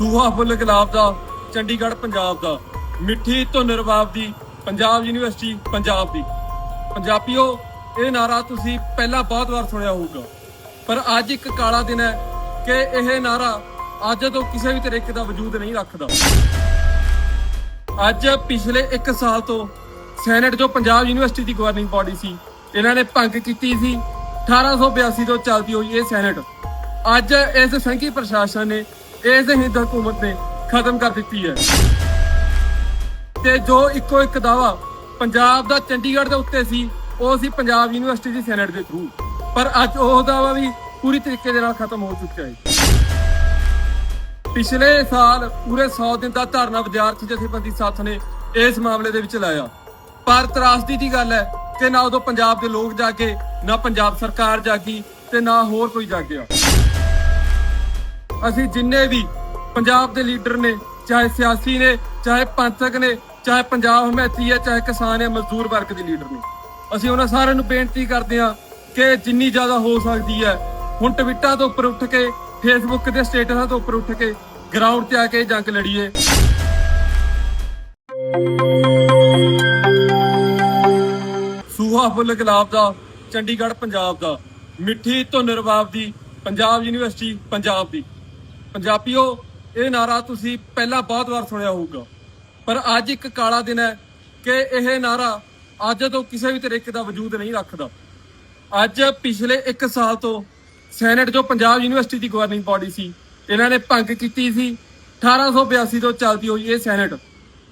ਸੂਹਾ ਫੁੱਲ ਗੁਲਾਬ ਦਾ, ਚੰਡੀਗੜ੍ਹ ਪੰਜਾਬ ਦਾ। ਮਿੱਠੀ ਧੁਨ ਰਬਾਬ ਦੀ, ਪੰਜਾਬ ਯੂਨੀਵਰਸਿਟੀ ਪੰਜਾਬ ਦੀ। ਪੰਜਾਬੀਓ, ਇਹ ਨਾਰਾ ਤੁਸੀਂ ਪਹਿਲਾਂ ਬਹੁਤ ਵਾਰ ਸੁਣਿਆ ਹੋਊਗਾ। ਪਰ ਅੱਜ ਇੱਕ ਕਾਲਾ ਦਿਨ ਹੈ ਕਿ ਇਹ ਨਾਰਾ ਅੱਜ ਤੋਂ ਕਿਸੇ ਵੀ ਤਰੀਕੇ ਦਾ ਵਜੂਦ ਨਹੀਂ ਰੱਖਦਾ। ਅੱਜ ਪਿਛਲੇ 1 ਸਾਲ ਤੋਂ ਸੈਨੇਟ ਜੋ ਪੰਜਾਬ ਯੂਨੀਵਰਸਿਟੀ ਦੀ ਗਵਰਨਿੰਗ ਬਾਡੀ ਸੀ, ਇਹਨਾਂ ਨੇ ਭੰਗ ਕੀਤੀ ਸੀ। 1882 ਤੋਂ ਚੱਲਦੀ ਹੋਈ ਇਹ ਸੈਨੇਟ। ਅੱਜ ਇਸ ਸੰਘੀ ਪ੍ਰਸ਼ਾਸਨ ਨੇ ਇਸ ਹਿੰਦ ਹਕੂਮਤ ਨੇ ਖਤਮ ਕਰ ਦਿੱਤੀ ਹੈ। ਤੇ ਜੋ ਇੱਕੋ ਇੱਕ ਦਾਵਾ ਪੰਜਾਬ ਦਾ ਚੰਡੀਗੜ੍ਹ ਦੇ ਉੱਤੇ ਸੀ, ਉਹ ਸੀ ਪੰਜਾਬ ਯੂਨੀਵਰਸਿਟੀ ਦੀ ਸੈਨੇਟ ਦੇ ਥਰੂ ਪਰ ਅੱਜ ਉਹ ਦਾਵਾ ਵੀ ਪੂਰੀ ਤਰੀਕੇ ਦੇ ਨਾਲ ਖਤਮ ਹੋ ਚੁੱਕਿਆ ਹੈ। ਪਿਛਲੇ ਸਾਲ ਪੂਰੇ 100 ਦਿਨ ਦਾ ਧਰਨਾ ਵਿਦਿਆਰਥੀ ਜਥੇਬੰਦੀ ਸਾਥ ਨੇ ਇਸ ਮਾਮਲੇ ਦੇ ਵਿੱਚ ਲਾਇਆ। ਪਰ ਤਰਾਸਦੀ ਦੀ ਗੱਲ ਹੈ ਕਿ ਨਾ ਉਦੋਂ ਪੰਜਾਬ ਦੇ ਲੋਕ ਜਾ ਕੇ ਨਾ ਪੰਜਾਬ ਸਰਕਾਰ ਜਾਗੀ ਤੇ ਨਾ ਹੋਰ ਕੋਈ ਜਾਗਿਆ। ਅਸੀਂ ਜਿੰਨੇ ਵੀ ਪੰਜਾਬ ਦੇ ਲੀਡਰ ਨੇ, ਚਾਹੇ ਸਿਆਸੀ ਨੇ, ਚਾਹੇ ਪੰਥਕ ਨੇ, ਚਾਹੇ ਪੰਜਾਬ ਹਮੈਤੀ ਹੈ, ਚਾਹੇ ਕਿਸਾਨ ਹੈ, ਮਜ਼ਦੂਰ ਵਰਗ ਦੇ ਲੀਡਰ ਨੇ। ਅਸੀਂ ਉਹਨਾਂ ਸਾਰਿਆਂ ਨੂੰ ਬੇਨਤੀ ਕਰਦੇ ਹਾਂ ਕਿ ਜਿੰਨੀ ਜ਼ਿਆਦਾ ਹੋ ਸਕਦੀ ਹੈ, ਹੁਣ ਟਵਿੱਟਾਂ ਤੋਂ ਉੱਪਰ ਉੱਠ ਕੇ ਫੇਸਬੁੱਕ ਦੇ ਸਟੇਟਸਾਂ ਤੋਂ ਉੱਪਰ ਉੱਠ ਕੇ ਗਰਾਊਂਡ ਤੇ ਆ ਕੇ ਜੰਗ ਲੜੀਏ। ਸੂਹਾ ਫੁੱਲ ਗੁਲਾਬ ਦਾ, ਚੰਡੀਗੜ੍ਹ ਪੰਜਾਬ ਦਾ, ਮਿੱਠੀ ਧੁਨ ਰਬਾਬ ਦੀ, ਪੰਜਾਬ ਯੂਨੀਵਰਸਿਟੀ, ਪੰਜਾਬ ਦੀ। ਪੰਜਾਬੀਓ, ਇਹ ਨਾਰਾ ਤੁਸੀਂ ਪਹਿਲਾਂ ਬਹੁਤ ਵਾਰ ਸੁਣਿਆ ਹੋਊਗਾ। ਪਰ ਅੱਜ ਇੱਕ ਕਾਲਾ ਦਿਨ ਹੈ ਕਿ ਇਹ ਨਾਰਾ ਅੱਜ ਤੋਂ ਕਿਸੇ ਵੀ ਤਰੀਕੇ ਦਾ ਵਜੂਦ ਨਹੀਂ ਰੱਖਦਾ। ਅੱਜ ਪਿਛਲੇ 1 ਸਾਲ ਤੋਂ ਸੈਨੇਟ ਜੋ ਪੰਜਾਬ ਯੂਨੀਵਰਸਿਟੀ ਦੀ ਗਵਰਨਿੰਗ ਬਾਡੀ ਸੀ, ਇਹਨਾਂ ਨੇ ਭੰਗ ਕੀਤੀ ਸੀ। 1882 ਤੋਂ ਚੱਲਦੀ ਹੋਈ ਇਹ ਸੈਨੇਟ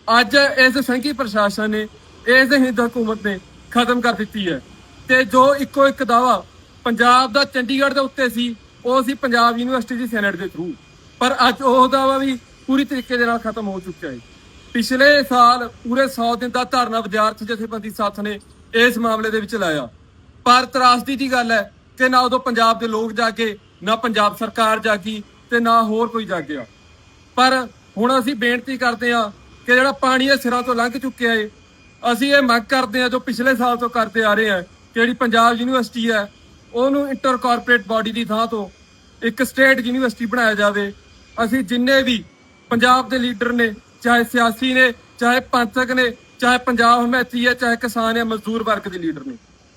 ਅੱਜ ਇਸ ਸੰਘੀ ਪ੍ਰਸ਼ਾਸਨ ਨੇ, ਇਸ ਹਿੰਦ ਹਕੂਮਤ ਨੇ ਖਤਮ ਕਰ ਦਿੱਤੀ ਹੈ। ਤੇ ਜੋ ਇੱਕੋ ਇੱਕ ਦਾਵਾ ਪੰਜਾਬ ਦਾ ਚੰਡੀਗੜ੍ਹ ਦੇ ਉੱਤੇ ਸੀ, ਉਹ ਸੀ ਪੰਜਾਬ ਯੂਨੀਵਰਸਿਟੀ ਦੀ ਸੈਨੇਟ ਦੇ ਥਰੂ ਪਰ ਅੱਜ ਉਹ ਦਾਵਾ ਵੀ ਪੂਰੀ ਤਰੀਕੇ ਦੇ ਨਾਲ ਖਤਮ ਹੋ ਚੁੱਕਿਆ ਹੈ। ਪਿਛਲੇ ਸਾਲ ਪੂਰੇ 100 ਦਿਨ ਦਾ ਧਰਨਾ ਵਿਦਿਆਰਥੀ ਜਥੇਬੰਦੀ ਸਾਥ ਨੇ ਇਸ ਮਾਮਲੇ ਦੇ ਵਿੱਚ ਲਾਇਆ। ਪਰ ਤਰਾਸਦੀ ਦੀ ਗੱਲ ਹੈ ਕਿ ਨਾ ਉਦੋਂ ਪੰਜਾਬ ਦੇ ਲੋਕ ਜਾ ਕੇ ਨਾ ਪੰਜਾਬ ਸਰਕਾਰ ਜਾਗੀ ਤੇ ਨਾ ਹੋਰ ਕੋਈ ਜਾਗਿਆ। ਪਰ ਹੁਣ ਅਸੀਂ ਬੇਨਤੀ ਕਰਦੇ ਹਾਂ ਕਿ ਜਿਹੜਾ ਪਾਣੀ ਇਹ ਸਿਰਾਂ ਤੋਂ ਲੰਘ ਚੁੱਕਿਆ ਏ, ਅਸੀਂ ਇਹ ਮੰਗ ਕਰਦੇ ਹਾਂ ਜੋ ਪਿਛਲੇ ਸਾਲ ਤੋਂ ਕਰਦੇ ਆ ਰਹੇ ਹਾਂ ਕਿ ਜਿਹੜੀ ਪੰਜਾਬ ਯੂਨੀਵਰਸਿਟੀ ਹੈ, ਉਹਨੂੰ ਇੰਟਰ ਕਾਰਪੋਰੇਟ ਬਾਡੀ ਦੀ ਥਾਂ ਤੋਂ ਇੱਕ ਸਟੇਟ ਯੂਨੀਵਰਸਿਟੀ ਬਣਾਇਆ ਜਾਵੇ। ਅਸੀਂ ਜਿੰਨੇ ਵੀ ਪੰਜਾਬ ਦੇ ਲੀਡਰ ਨੇ, ਚਾਹੇ ਸਿਆਸੀ ਨੇ, ਚਾਹੇ ਪੰਥਕ ਨੇ, ਚਾਹੇ ਪੰਜਾਬ ਹਮੈਤੀ ਹੈ, ਚਾਹੇ ਕਿਸਾਨ ਹੈ, ਮਜ਼ਦੂਰ ਵਰਗ ਦੇ ਲੀਡਰ ਨੇ।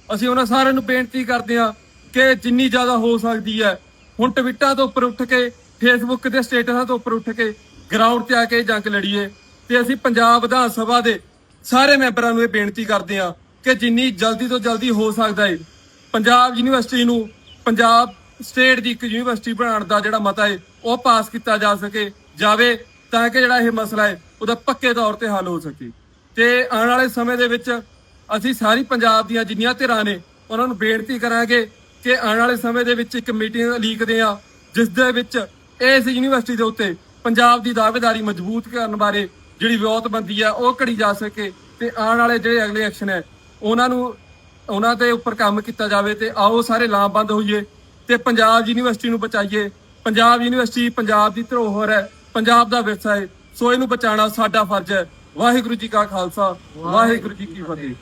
ਅਸੀਂ ਉਹਨਾਂ ਸਾਰਿਆਂ ਨੂੰ ਬੇਨਤੀ ਕਰਦੇ ਹਾਂ ਕਿ ਜਿੰਨੀ ਜ਼ਿਆਦਾ ਹੋ ਸਕਦੀ ਹੈ, ਹੁਣ ਟਵਿੱਟਾਂ ਤੋਂ ਉੱਪਰ ਉੱਠ ਕੇ ਫੇਸਬੁੱਕ ਦੇ ਸਟੇਟਸਾਂ ਤੋਂ ਉੱਪਰ ਉੱਠ ਕੇ ਗਰਾਊਂਡ ਤੇ ਆ ਕੇ ਇਹ ਜੰਗ ਲੜੀਏ। ਤੇ ਅਸੀਂ ਪੰਜਾਬ ਵਿਧਾਨ ਸਭਾ ਦੇ ਸਾਰੇ ਮੈਂਬਰਾਂ ਨੂੰ ਇਹ ਬੇਨਤੀ ਕਰਦੇ ਹਾਂ ਕਿ ਜਿੰਨੀ ਜਲਦੀ ਤੋਂ ਜਲਦੀ ਹੋ ਸਕਦਾ ਹੈ, ਪੰਜਾਬ ਯੂਨੀਵਰਸਿਟੀ ਨੂੰ, ਪੰਜਾਬ ਸਟੇਟ ਦੀ ਇੱਕ ਯੂਨੀਵਰਸਿਟੀ ਬਣਾਉਣ ਦਾ ਜਿਹੜਾ ਮਤਾ ਹੈ, ਉਹ ਪਾਸ ਕੀਤਾ ਜਾ ਸਕੇ, ਜਾਵੇ ਤਾਂ ਕਿ ਜਿਹੜਾ ਇਹ ਮਸਲਾ ਹੈ, ਉਹਦਾ ਪੱਕੇ ਤੌਰ ਤੇ ਹੱਲ ਹੋ ਸਕੇ। ਤੇ ਆਉਣ ਵਾਲੇ ਸਮੇਂ ਦੇ ਵਿੱਚ ਅਸੀਂ ਸਾਰੀ ਪੰਜਾਬ ਦੀਆਂ ਜਿੰਨੀਆਂ ਧਿਰਾਂ ਨੇ, ਉਹਨਾਂ ਨੂੰ ਬੇਨਤੀ ਕਰਾਂਗੇ ਕਿ ਆਉਣ ਵਾਲੇ ਸਮੇਂ ਦੇ ਵਿੱਚ ਇੱਕ ਮੀਟਿੰਗ ਲੀਕਦੇ ਆ ਜਿਸ ਦੇ ਵਿੱਚ ਇਸ ਯੂਨੀਵਰਸਿਟੀ ਦੇ ਉੱਤੇ ਪੰਜਾਬ ਦੀ ਦਾਅਵੇਦਾਰੀ ਮਜ਼ਬੂਤ ਕਰਨ ਬਾਰੇ ਜਿਹੜੀ ਵਿਉਂਤਬੰਦੀ ਆ, ਉਹ ਘੜੀ ਜਾ ਸਕੇ। ਤੇ ਆਉਣ ਵਾਲੇ ਜਿਹੜੇ ਅਗਲੇ ਐਕਸ਼ਨ ਹੈ, ਉਹਨਾਂ ਨੂੰ, ਉਹਨਾਂ ਦੇ ਉੱਪਰ ਕੰਮ ਕੀਤਾ ਜਾਵੇ ਤੇ ਆਓ ਸਾਰੇ ਲਾਮਬੰਦ ਹੋਈਏ। ਤੇ ਪੰਜਾਬ ਯੂਨੀਵਰਸਿਟੀ ਨੂੰ ਬਚਾਈਏ। ਪੰਜਾਬ ਯੂਨੀਵਰਸਿਟੀ ਪੰਜਾਬ ਦੀ ਧਰੋਹਰ ਹੈ, ਪੰਜਾਬ ਦਾ ਵਿਰਸਾ ਹੈ। ਸੋ ਇਹਨੂੰ ਬਚਾਉਣਾ ਸਾਡਾ ਫਰਜ਼ ਹੈ। ਵਾਹਿਗੁਰੂ ਜੀ ਕਾ ਖਾਲਸਾ, ਵਾਹਿਗੁਰੂ ਜੀ ਕੀ ਫਤਿਹ।